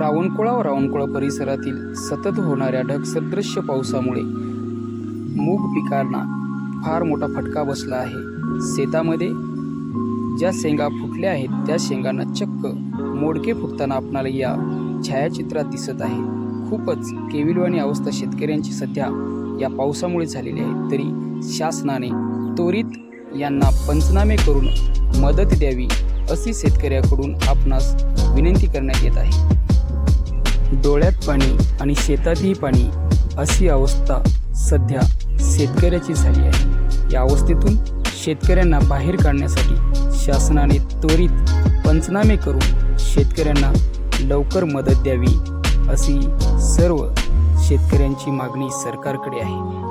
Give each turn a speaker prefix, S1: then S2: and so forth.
S1: रावणकुळा व रावणकुळा परिसरातील सतत होणाऱ्या ढगसदृश्य पावसामुळे मूग पिकांना फार मोठा फटका बसला आहे. शेतामध्ये ज्या शेंगा फुटल्या आहेत त्या शेंगांना चक्क मोडके फुटताना आपणाला या छायाचित्रात दिसत आहे. खूपच केविलवाणी अवस्था शेतकऱ्यांची सध्या या पावसामुळे झालेली आहे. तरी शासनाने त्वरित यांना पंचनामे करून मदत द्यावी अशी शेतकऱ्याकडून आपणास विनंती करण्यात येत आहे. डोळ्यात पाणी आणि शेतातही पाणी अशी अवस्था सध्या शेतकऱ्याची झाली आहे. या अवस्थेतून शेतकऱ्यांना बाहेर काढण्यासाठी शासनाने त्वरित पंचनामे करून शेतकऱ्यांना लवकर मदत द्यावी अशी सर्व शेतकऱ्यांची मागणी सरकारकडे आहे.